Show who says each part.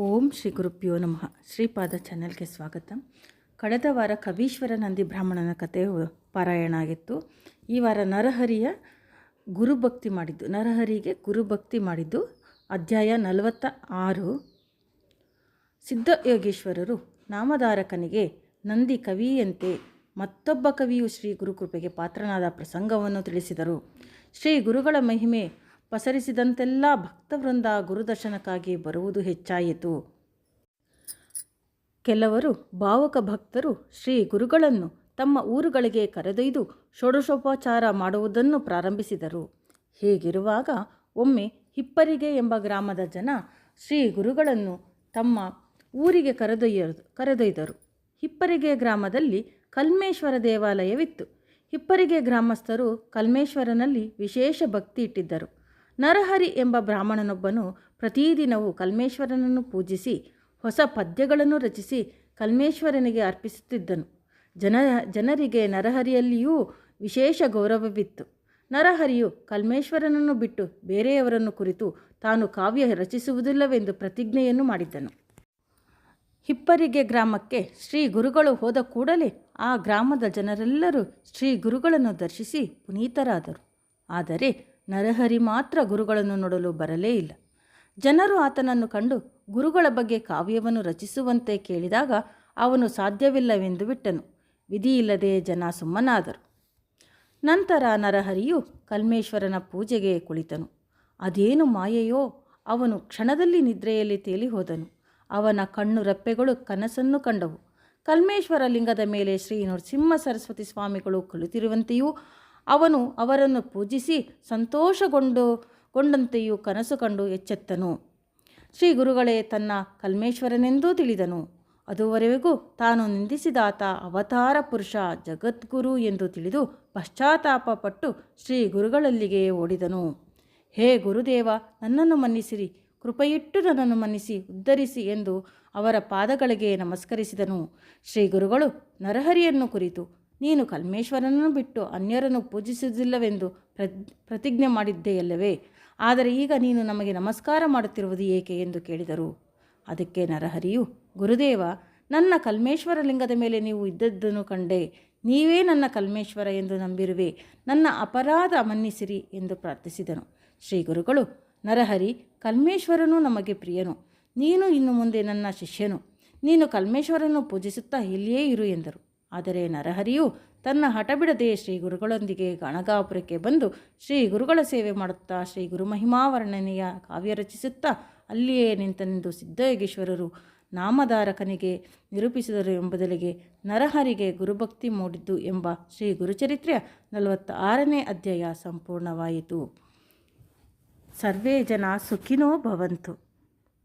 Speaker 1: ಓಂ ಶ್ರೀ ಗುರುಪ್ಯೋ ನಮಃ. ಶ್ರೀಪಾದ ಚಾನೆಲ್ಗೆ ಸ್ವಾಗತ. ಕಳೆದ ವಾರ ಕವೀಶ್ವರ ನಂದಿ ಬ್ರಾಹ್ಮಣನ ಕಥೆ ಪಾರಾಯಣ ಆಗಿತ್ತು. ಈ ವಾರ ನರಹರಿಯ ಗುರುಭಕ್ತಿ ಮಾಡಿದ್ದು, ನರಹರಿಗೆ ಗುರುಭಕ್ತಿ ಮಾಡಿದ್ದು ಅಧ್ಯಾಯ ನಲವತ್ತ ಆರು ಸಿದ್ಧಯೋಗೇಶ್ವರರು ನಾಮಧಾರಕನಿಗೆ ನಂದಿ ಕವಿಯಂತೆ ಮತ್ತೊಬ್ಬ ಕವಿಯು ಶ್ರೀ ಗುರುಕೃಪೆಗೆ ಪಾತ್ರನಾದ ಪ್ರಸಂಗವನ್ನು ತಿಳಿಸಿದರು. ಶ್ರೀ ಗುರುಗಳ ಮಹಿಮೆ ಪಸರಿಸಿದಂತೆಲ್ಲ ಭಕ್ತವೃಂದ ಗುರುದರ್ಶನಕ್ಕಾಗಿ ಬರುವುದು ಹೆಚ್ಚಾಯಿತು. ಕೆಲವರು ಭಾವುಕ ಭಕ್ತರು ಶ್ರೀ ಗುರುಗಳನ್ನು ತಮ್ಮ ಊರುಗಳಿಗೆ ಕರೆದೊಯ್ದು ಷೋಡಶೋಪಚಾರ ಮಾಡುವುದನ್ನು ಪ್ರಾರಂಭಿಸಿದರು. ಹೀಗಿರುವಾಗ ಒಮ್ಮೆ ಹಿಪ್ಪರಿಗೆ ಎಂಬ ಗ್ರಾಮದ ಜನ ಶ್ರೀ ಗುರುಗಳನ್ನು ತಮ್ಮ ಊರಿಗೆ ಕರೆದೊಯ್ಯ, ಕರೆದೊಯ್ದರು. ಹಿಪ್ಪರಿಗೆ ಗ್ರಾಮದಲ್ಲಿ ಕಲ್ಮೇಶ್ವರ ದೇವಾಲಯವಿತ್ತು. ಹಿಪ್ಪರಿಗೆ ಗ್ರಾಮಸ್ಥರು ಕಲ್ಮೇಶ್ವರನಲ್ಲಿ ವಿಶೇಷ ಭಕ್ತಿ ಇಟ್ಟಿದ್ದರು. ನರಹರಿ ಎಂಬ ಬ್ರಾಹ್ಮಣನೊಬ್ಬನು ಪ್ರತಿದಿನವೂ ಕಲ್ಮೇಶ್ವರನನ್ನು ಪೂಜಿಸಿ, ಹೊಸ ಪದ್ಯಗಳನ್ನು ರಚಿಸಿ ಕಲ್ಮೇಶ್ವರನಿಗೆ ಅರ್ಪಿಸುತ್ತಿದ್ದನು. ಜನ, ಜನರಿಗೆ ನರಹರಿಯಲ್ಲಿಯೂ ವಿಶೇಷ ಗೌರವವಿತ್ತು. ನರಹರಿಯು ಕಲ್ಮೇಶ್ವರನನ್ನು ಬಿಟ್ಟು ಬೇರೆಯವರನ್ನು ಕುರಿತು ತಾನು ಕಾವ್ಯ ರಚಿಸುವುದಿಲ್ಲವೆಂದು ಪ್ರತಿಜ್ಞೆಯನ್ನು ಮಾಡಿದ್ದನು. ಹಿಪ್ಪರಿಗೆ ಗ್ರಾಮಕ್ಕೆ ಶ್ರೀ ಗುರುಗಳು ಹೋದ ಕೂಡಲೇ ಆ ಗ್ರಾಮದ ಜನರೆಲ್ಲರೂ ಶ್ರೀ ಗುರುಗಳನ್ನು ದರ್ಶಿಸಿ ಪುನೀತರಾದರು. ಆದರೆ ನರಹರಿ ಮಾತ್ರ ಗುರುಗಳನ್ನು ನೋಡಲು ಬರಲೇ ಇಲ್ಲ. ಜನರು ಆತನನ್ನು ಕಂಡು ಗುರುಗಳ ಬಗ್ಗೆ ಕಾವ್ಯವನ್ನು ರಚಿಸುವಂತೆ ಕೇಳಿದಾಗ ಅವನು ಸಾಧ್ಯವಿಲ್ಲವೆಂದು ಬಿಟ್ಟನು. ವಿಧಿಯಿಲ್ಲದೆ ಜನ ಸುಮ್ಮನಾದರು. ನಂತರ ನರಹರಿಯು ಕಲ್ಮೇಶ್ವರನ ಪೂಜೆಗೆ ಕುಳಿತನು. ಅದೇನು ಮಾಯೆಯೋ, ಅವನು ಕ್ಷಣದಲ್ಲಿ ನಿದ್ರೆಯಲ್ಲಿ ತೇಲಿ ಹೋದನು ಅವನ ಕಣ್ಣು ರೆಪ್ಪೆಗಳು ಕನಸನ್ನು ಕಂಡವು. ಕಲ್ಮೇಶ್ವರ ಲಿಂಗದ ಮೇಲೆ ಶ್ರೀ ನರಸಿಂಹ ಸರಸ್ವತಿ ಸ್ವಾಮಿಗಳು ಕುಳಿತಿರುವಂತೆಯೂ ಅವನು ಅವರನ್ನು ಪೂಜಿಸಿ ಸಂತೋಷಗೊಂಡು ಗೊಂಡಂತೆಯೂ ಕನಸು ಕಂಡು ಎಚ್ಚೆತ್ತನು. ಶ್ರೀ ಗುರುಗಳೇ, ತನ್ನ ಕಲ್ಮೇಶ್ವರನೆಂದೂ ತಿಳಿದನು. ಅದುವರೆಗೂ ತಾನು ನಿಂದಿಸಿದಾತ ಅವತಾರ ಪುರುಷ ಜಗದ್ಗುರು ಎಂದು ತಿಳಿದು ಪಶ್ಚಾತ್ತಾಪ ಪಟ್ಟು ಶ್ರೀ ಗುರುಗಳಲ್ಲಿಗೆ ಓಡಿದನು. ಹೇ ಗುರುದೇವ, ನನ್ನನ್ನು ಮನ್ನಿಸಿರಿ. ಕೃಪೆಯಿಟ್ಟು ನನ್ನನ್ನು ಮನ್ನಿಸಿ, ಉದ್ಧರಿಸಿ ಎಂದು ಅವರ ಪಾದಗಳಿಗೆ ನಮಸ್ಕರಿಸಿದನು. ಶ್ರೀ ಗುರುಗಳು ನರಹರಿಯನ್ನು ಕುರಿತು ನೀನು ಕಲ್ಮೇಶ್ವರನನ್ನು ಬಿಟ್ಟು ಅನ್ಯರನ್ನು ಪೂಜಿಸುವುದಿಲ್ಲವೆಂದು ಪ್ರತಿಜ್ಞೆ ಮಾಡಿದ್ದೆಯಲ್ಲವೇ? ಆದರೆ ಈಗ ನೀನು ನಮಗೆ ನಮಸ್ಕಾರ ಮಾಡುತ್ತಿರುವುದು ಏಕೆ ಎಂದು ಕೇಳಿದರು. ಅದಕ್ಕೆ ನರಹರಿಯು, ಗುರುದೇವ, ನನ್ನ ಕಲ್ಮೇಶ್ವರ ಲಿಂಗದ ಮೇಲೆ ನೀವು ಇದ್ದದ್ದನ್ನು ಕಂಡೆ, ನೀವೇ ನನ್ನ ಕಲ್ಮೇಶ್ವರ ಎಂದು ನಂಬಿರುವೆ, ನನ್ನ ಅಪರಾಧ ಮನ್ನಿಸಿರಿ ಎಂದು ಪ್ರಾರ್ಥಿಸಿದನು. ಶ್ರೀ ಗುರುಗಳು, ನರಹರಿ, ಕಲ್ಮೇಶ್ವರನು ನಮಗೆ ಪ್ರಿಯನು, ನೀನು ಇನ್ನು ಮುಂದೆ ನನ್ನ ಶಿಷ್ಯನು, ನೀನು ಕಲ್ಮೇಶ್ವರನ್ನು ಪೂಜಿಸುತ್ತಾ ಇಲ್ಲಿಯೇ ಇರು ಎಂದರು. ಆದರೆ ನರಹರಿಯು ತನ್ನ ಹಠ ಬಿಡದೆ ಶ್ರೀ ಗುರುಗಳೊಂದಿಗೆ ಗಣಗಾಪುರಕ್ಕೆ ಬಂದು ಶ್ರೀ ಗುರುಗಳ ಸೇವೆ ಮಾಡುತ್ತಾ ಶ್ರೀ ಗುರುಮಹಿಮಾವರ್ಣನೆಯ ಕಾವ್ಯ ರಚಿಸುತ್ತಾ ಅಲ್ಲಿಯೇ ನಿಂತನೆಂದು ಸಿದ್ಧಯೋಗೇಶ್ವರರು ನಾಮಧಾರಕನಿಗೆ ನಿರೂಪಿಸಿದರು ಎಂಬುದಲಿಗೆ ನರಹರಿಗೆ ಗುರುಭಕ್ತಿ ಮೂಡಿದ್ದು ಎಂಬ ಶ್ರೀ ಗುರುಚರಿತ್ರೆಯ ನಲವತ್ತ ಆರನೇ ಅಧ್ಯಾಯ ಸಂಪೂರ್ಣವಾಯಿತು. ಸರ್ವೇ ಜನ ಸುಖಿನೋ ಭವಂತು.